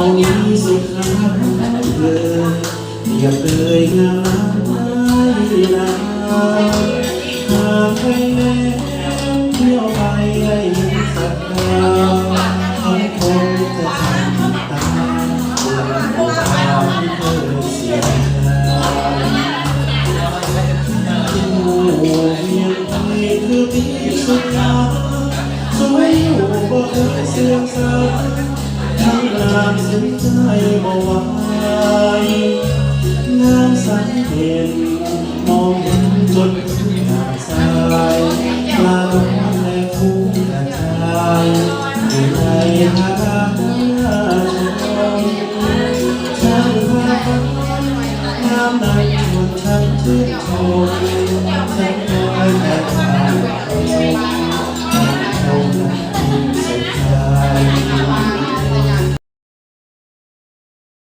านี้สุดท้ายเลยเรียบเลยงามไม่ลาหากไปแล้วเที่ยวไปได้ยินสักคราวเขาคงจะทำตามเรื่องราที่เคยเสียดายที่หมู่เพียงไปคือที่สุดท้าสวยอยู่บ่เคยเสื่อมสลาย ยใจมาไหวงามสันเห็นมองเห็นจนหน้าสายลาลงแลคู่กันชายอยู่ในหาชมงามในคนทั้งชื่นชม